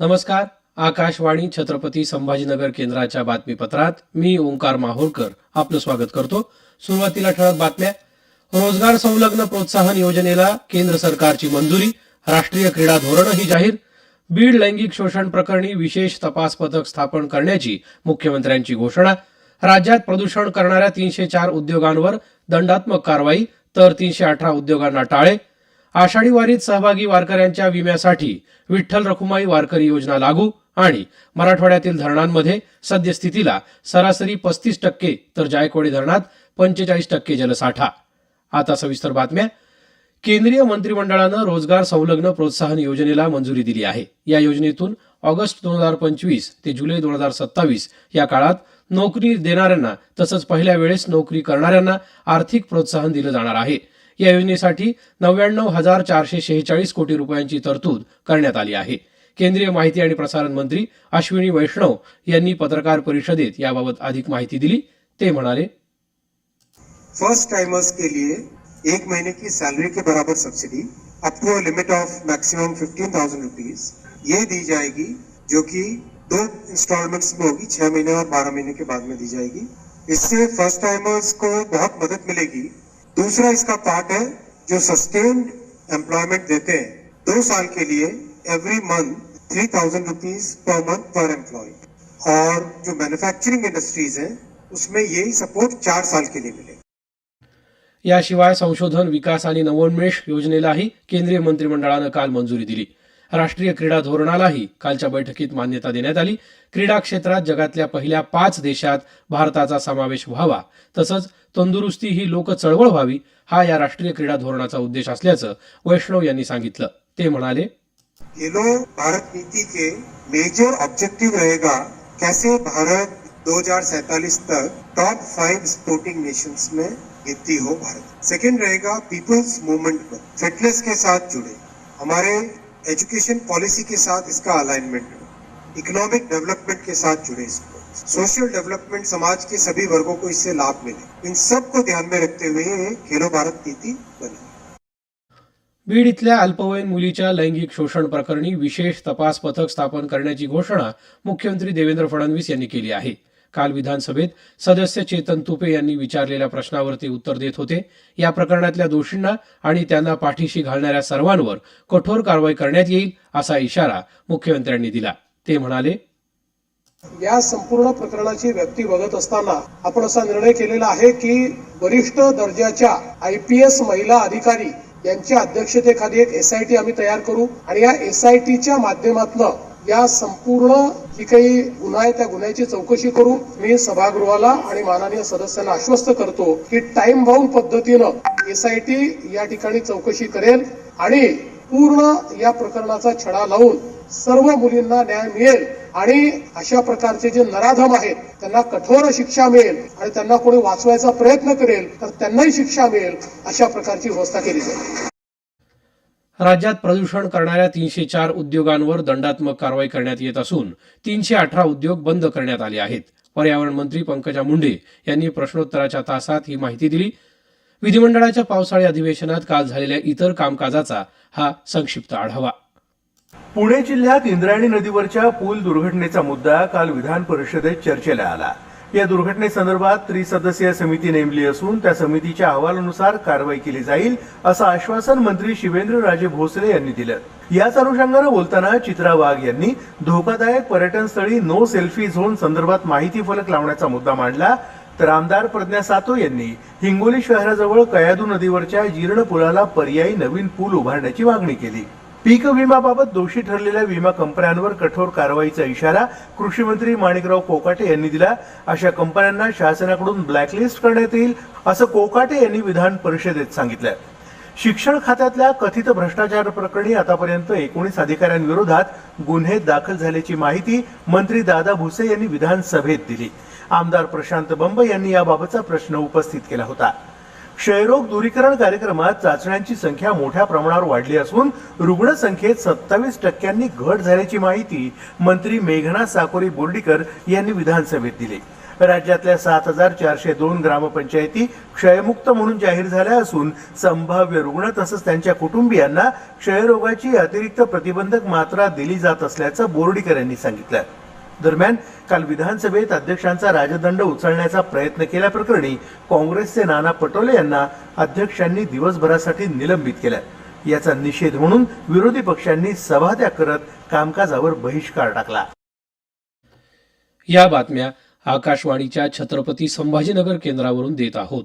नमस्कार. आकाशवाणी छत्रपती संभाजीनगर केंद्राच्या बातमीपत्रात मी ओंकार माहोरकर आपलं स्वागत करतो. सुरुवातीला ठळक बातम्या. रोजगार संलग्न प्रोत्साहन योजनेला केंद्र सरकारची मंजुरी राष्ट्रीय क्रीडा धोरणही जाहीर. बीड लैंगिक शोषण प्रकरणी विशेष तपास पथक स्थापन करण्याची मुख्यमंत्र्यांची घोषणा. राज्यात प्रदूषण करणाऱ्या तीनशे चार उद्योगांवर दंडात्मक कारवाई तर तीनशे अठरा उद्योगांना टाळे. आषाढी वारीत सहभागी वारकऱ्यांच्या विम्यासाठी विठ्ठल रखुमाई वारकरी योजना लागू आणि मराठवाड्यातील धरणांमध्ये सद्यस्थितीला सरासरी पस्तीस टक्के तर जायकवाडी धरणात पंचेचाळीस टक्के जलसाठा. आता सविस्तर बातम्या. केंद्रीय मंत्रिमंडळानं रोजगार संलग्न प्रोत्साहन योजनेला मंजुरी दिली आहे. या योजनेतून ऑगस्ट दोन हजार पंचवीस ते जुलै दोन हजार सत्तावीस या काळात नोकरी देणाऱ्यांना तसंच पहिल्या वेळेस नोकरी करणाऱ्यांना आर्थिक प्रोत्साहन दिलं जाणार आहे. या योजनेसाठी नव्याण्णव हजार चारशे शेहेचाळीस कोटी रुपयांची तरतूद करण्यात आली आहे. केंद्रीय माहिती आणि प्रसारण मंत्री अश्विनी वैष्णव यांनी पत्रकार परिषदेत याबाबत अधिक माहिती दिली. ते म्हणाले फर्स्ट टाइमर्स के लिए एक महीने की सैलरी के बराबर subsidy up to limit of maximum fifteen thousand rupees ये दी जाएगी जो कि दो इंस्टॉलमेंट्स में होगी छह महीने और बारह महीने के बाद में दी जाएगी। इससे फर्स्ट टाइमर्स को बहुत मदद मिलेगी दूसरा इसका पार्ट है जो सस्टेन्ड एम्प्लॉयमेंट देते हैं। दो साल के लिए every month three thousand rupees per month per employee और जो मैन्युफैक्चरिंग इंडस्ट्रीज़ है, उसमें यही सपोर्ट चार साल के लिए मिलेगा। याशिवाय संशोधन, विकास आणि नवोन्मेष योजनेलाही केंद्रीय मंत्रिमंडळानं काल मंजुरी दिली. राष्ट्रीय क्रीडा धोरणालाही कालच्या बैठकीत मान्यता देण्यात आली. क्रीडा क्षेत्रात जगातल्या पहिल्या पाच देशात भारताचा समावेश व्हावा तसंच तंदुरुस्ती ही लोक चळवळ व्हावी हा या राष्ट्रीय क्रीडा धोरणाचा उद्देश असल्याचं वैष्णव यांनी सांगितलं. ते म्हणाले खेलो भारत नीति के मेजर ऑब्जेक्टिव रहेगा कैसे भारत 2047 तक टॉप फाइव स्पोर्टिंग नेशंस में गिनती हो भारत? सेकंड रहेगा पीपल्स मूवमेंट पर फिटनेस के साथ जुड़े। हमारे एजुकेशन पॉलिसी के साथ इसका अलाइनमेंट हो। इकोनॉमिक डेवलपमेंट के साथ जुड़े इसको सोशल डेवलपमेंट समाज के सभी वर्गों को इससे लाभ मिले। इन सब को ध्यान में रखते हुए खेलो भारत नीति बनी। बीड इथल्या अल्पवयीन मुलीच्या लैंगिक शोषण प्रकरणी विशेष तपास पथक स्थापन करण्याची घोषणा मुख्यमंत्री देवेंद्र फडणवीस यांनी केली आहे. काल विधानसभेत सदस्य चेतन तुपे यांनी विचारलेल्या प्रश्नावर ते उत्तर देत होते. या प्रकरणातल्या दोषींना आणि त्यांना पाठीशी घालणाऱ्या सर्वांवर कठोर कारवाई करण्यात येईल असा इशारा मुख्यमंत्र्यांनी दिला. ते म्हणाले या संपूर्ण प्रकरणाची व्यक्ती बघत असताना आपण असा निर्णय केलेला आहे की वरिष्ठ दर्जाच्या आय पी एस महिला अधिकारी यांच्या अध्यक्षतेखाली एक एस आय टी आम्ही तयार करू आणि या एस आय टीच्या माध्यमातून या संपूर्ण की काही गुन्हा आहे त्या गुन्ह्याची चौकशी करू मी सभागृहाला आणि माननीय सदस्यांना आश्वस्त करतो की टाइम बाउंड पद्धतीनं एस आय टी या ठिकाणी चौकशी करेल आणि पूर्ण या प्रकरणाचा छडा लावून सर्व मुलींना न्याय मिळेल आणि अशा प्रकारचे जे नराधम आहेत त्यांना कठोर शिक्षा मिळेल आणि त्यांना कोणी वाचवायचा प्रयत्न करेल तर त्यांनाही शिक्षा मिळेल अशा प्रकारची व्यवस्था केली जाईल. राज्यात प्रदूषण करणाऱ्या तीनशे चार उद्योगांवर दंडात्मक कारवाई करण्यात येत असून तीनशे अठरा उद्योग बंद करण्यात आले आहेत. पर्यावरण मंत्री पंकजा मुंडे यांनी प्रश्नोत्तराच्या तासात ही माहिती दिली. विधिमंडळाच्या पावसाळी अधिवेशनात काल झालेल्या इतर कामकाजाचा हा संक्षिप्त आढावा. पुणे जिल्ह्यात इंद्रायणी नदीवरच्या पूल दुर्घटनेचा मुद्दा काल विधान परिषदेत चर्चेला आला. या दुर्घटनेसंदर्भात त्रिसदस्यीय समिती नेमली असून त्या समितीच्या अहवालानुसार कारवाई केली जाईल असं आश्वासन मंत्री शिवेंद्र राजे भोसले यांनी दिलं. याच अनुषंगानं बोलताना चित्रा वाघ यांनी धोकादायक पर्यटन स्थळी नो सेल्फी झोन संदर्भात माहिती फलक लावण्याचा मुद्दा मांडला तर आमदार प्रज्ञा सातो यांनी हिंगोली शहराजवळ कयादू नदीवरच्या जीर्ण पुलाला पर्यायी नवीन पूल उभारण्याची मागणी केली. पीक विम्याबाबत दोषी ठरलेल्या विमा कंपन्यांवर कठोर कारवाईचा इशारा कृषी मंत्री माणिकराव कोकाटे यांनी दिला. अशा कंपन्यांना शासनाकडून ब्लॅकलिस्ट करण्यात येईल असं कोकाटे यांनी विधान परिषदेत सांगितलं शिक्षण खात्यातल्या कथित भ्रष्टाचार प्रकरणी आतापर्यंत एकोणीस अधिकाऱ्यांविरोधात गुन्हे दाखल झाल्याची माहिती मंत्री दादा भुसे यांनी विधानसभेत दिली. आमदार प्रशांत बंब यांनी याबाबतचा प्रश्न उपस्थित केला होता. क्षयरोग दूरीकरण कार्यक्रमात चाचण्यांची संख्या मोठ्या प्रमाणावर वाढली असून रुग्णसंख्येत सत्तावीस टक्क्यांनी घट झाल्याची माहिती मंत्री मेघना साकोरी बोर्डीकर यांनी विधानसभेत दिली. राज्यातल्या सात हजार चारशे दोन ग्रामपंचायती क्षयमुक्त म्हणून जाहीर झाल्या असून संभाव्य रुग्ण तसंच त्यांच्या कुटुंबियांना क्षयरोगाची अतिरिक्त प्रतिबंधक मात्रा दिली जात असल्याचं बोर्डीकर यांनी सांगितलं. दरम्यान काल विधानसभेत अध्यक्षांचा राजदंड उचलण्याचा प्रयत्न केल्याप्रकरणी काँग्रेसचे नाना पटोले यांना अध्यक्षांनी दिवसभरासाठी निलंबित केलं. याचा निषेध म्हणून विरोधी पक्षांनी सभात्याग करत कामकाजावर बहिष्कार टाकला. या बातम्या आकाशवाणीच्या छत्रपती संभाजीनगर केंद्रावरून देत आहोत.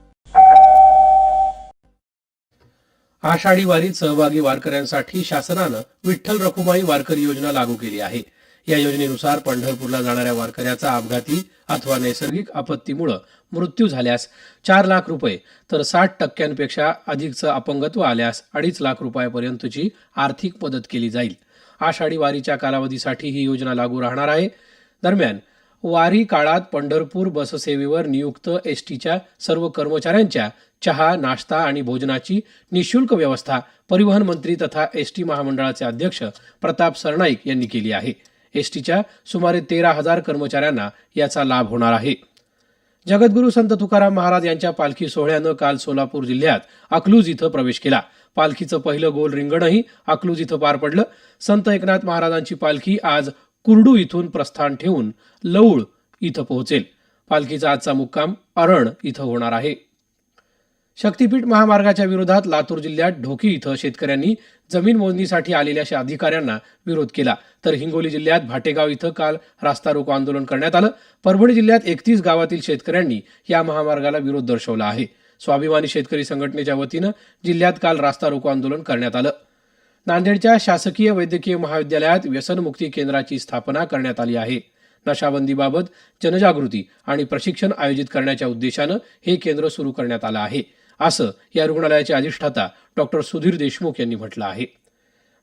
आषाढी वारीत सहभागी वारकऱ्यांसाठी शासनानं विठ्ठल रखुमाई वारकरी योजना लागू केली आहे. या योजनेनुसार पंढरपूरला जाणाऱ्या वारकऱ्याचा अपघाती अथवा नैसर्गिक आपत्तीमुळे मृत्यू झाल्यास चार लाख रुपये तर साठ टक्क्यांपेक्षा अधिकचं अपंगत्व आल्यास अडीच लाख रुपयापर्यंतची आर्थिक मदत केली जाईल. आषाढी वारीच्या कालावधीसाठी ही योजना लागू राहणार आहे. दरम्यान वारी काळात पंढरपूर बससेवेवर नियुक्त एस टीच्या सर्व कर्मचाऱ्यांच्या चहा नाश्ता आणि भोजनाची निशुल्क व्यवस्था परिवहन मंत्री तथा एस टी महामंडळाचे अध्यक्ष प्रताप सरनाईक यांनी केली आहे. एस टीच्या सुमारे तेरा हजार कर्मचाऱ्यांना याचा लाभ होणार आहे. जगद्गुरू संत तुकाराम महाराज यांच्या पालखी सोहळ्यानं काल सोलापूर जिल्ह्यात अकलूज इथं प्रवेश केला. पालखीचं पहिलं गोल रिंगणही अकलूज इथं पार पडलं. संत एकनाथ महाराजांची पालखी आज कुर्डू इथून प्रस्थान ठेवून लौळ इथं पोहोचेल. पालखीचा आजचा मुक्काम अरण इथं होणार आहे. शक्तीपीठ महामार्गाच्या विरोधात लातूर जिल्ह्यात ढोकी इथं शेतकऱ्यांनी जमीन मोजणीसाठी आलेल्या अधिकाऱ्यांना विरोध केला. तर हिंगोली जिल्ह्यात भाटेगाव इथं काल रास्ता रोको आंदोलन करण्यात आलं. परभणी जिल्ह्यात एकतीस गावातील शेतकऱ्यांनी या महामार्गाला विरोध दर्शवला आहे. स्वाभिमानी शेतकरी संघटनेच्या वतीनं जिल्ह्यात काल रास्ता रोको आंदोलन करण्यात आलं. नांदेडच्या शासकीय वैद्यकीय महाविद्यालयात व्यसनमुक्ती केंद्राची स्थापना करण्यात आली आहे. नशाबंदीबाबत जनजागृती आणि प्रशिक्षण आयोजित करण्याच्या उद्देशानं हे केंद्र सुरू करण्यात आलं आहे. असं या रुग्णालयाचे अधिष्ठाता डॉक्टर सुधीर देशमुख यांनी म्हटलं आहे.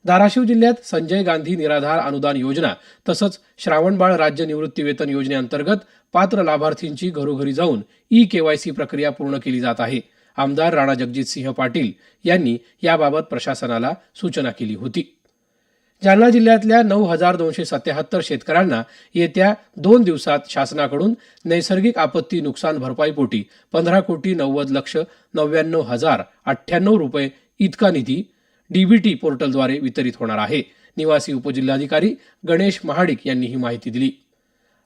धाराशिव जिल्ह्यात संजय गांधी निराधार अनुदान योजना तसंच श्रावणबाळ राज्य निवृत्ती वेतन योजनेअंतर्गत पात्र लाभार्थींची घरोघरी जाऊन ई केवायसी प्रक्रिया पूर्ण केली जात आहे. आमदार राणा जगजितसिंह पाटील यांनी याबाबत प्रशासनाला सूचना केली होती. जालना जिल्ह्यातल्या नऊ हजार दोनशे सत्याहत्तर शेतकऱ्यांना येत्या दोन दिवसात शासनाकडून नैसर्गिक आपत्ती नुकसान भरपाईपोटी पंधरा कोटी नव्वद लक्ष नव्याण्णव हजार अठ्ठ्याण्णव रुपये इतका निधी डीबीटी पोर्टलद्वारे वितरित होणार आहे. निवासी उपजिल्हाधिकारी गणेश महाडिक यांनी ही माहिती दिली.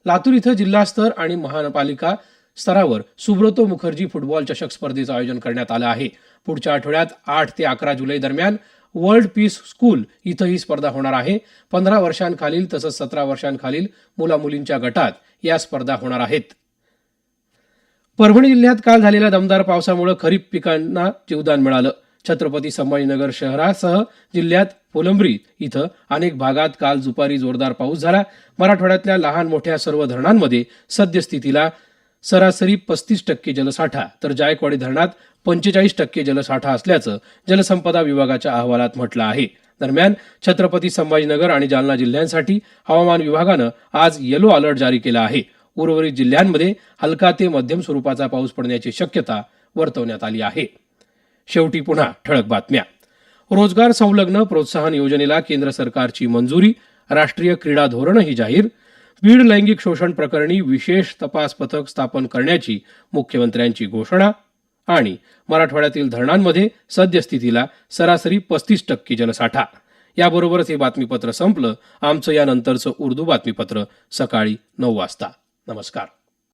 लातूर इथं जिल्हास्तर आणि महानपालिका स्तरावर सुब्रतो मुखर्जी फुटबॉल चषक स्पर्धेचं आयोजन करण्यात आलं आहे. पुढच्या आठवड्यात आठ ते अकरा जुलै दरम्यान वर्ल्ड पीस स्कूल इथं ही स्पर्धा होणार आहे. पंधरा वर्षांखालील तसंच सतरा वर्षांखालील मुलामुलींच्या गटात या स्पर्धा होणार आहेत. परभणी जिल्ह्यात काल झालेल्या दमदार पावसामुळे खरीप पिकांना जीवदान मिळालं. छत्रपती संभाजीनगर शहरासह जिल्ह्यात फुलंब्री इथं अनेक भागात काल दुपारी जोरदार पाऊस झाला. मराठवाड्यातल्या लहान मोठ्या सर्व धरणांमध्ये सद्यस्थितीला सरासरी पस्तीस टक्के जलसाठा तर जायकवाडी धरणात पंचेचाळीस टक्के जलसाठा असल्याचं जलसंपदा विभागाच्या अहवालात म्हटलं आहे. दरम्यान छत्रपती संभाजीनगर आणि जालना जिल्ह्यांसाठी हवामान विभागानं आज येलो अलर्ट जारी केला आहे. उर्वरित जिल्ह्यांमध्ये हलका ते मध्यम स्वरूपाचा पाऊस पडण्याची शक्यता वर्तवण्यात आली आहे. शेवटी पुन्हा ठळक बातम्या. रोजगार संलग्न प्रोत्साहन योजनेला केंद्र सरकारची मंजुरी राष्ट्रीय क्रीडा धोरणही जाहीर बीड लैंगिक शोषण प्रकरणी विशेष तपास पथक स्थापन करण्याची मुख्यमंत्र्यांची घोषणा आणि मराठवाड्यातील धरणांमध्ये सद्यस्थितीला सरासरी पस्तीस टक्के जलसाठा याबरोबरच हे बातमीपत्र संपलं. आमचं यानंतरचं उर्दू बातमीपत्र सकाळी नऊ वाजता. नमस्कार.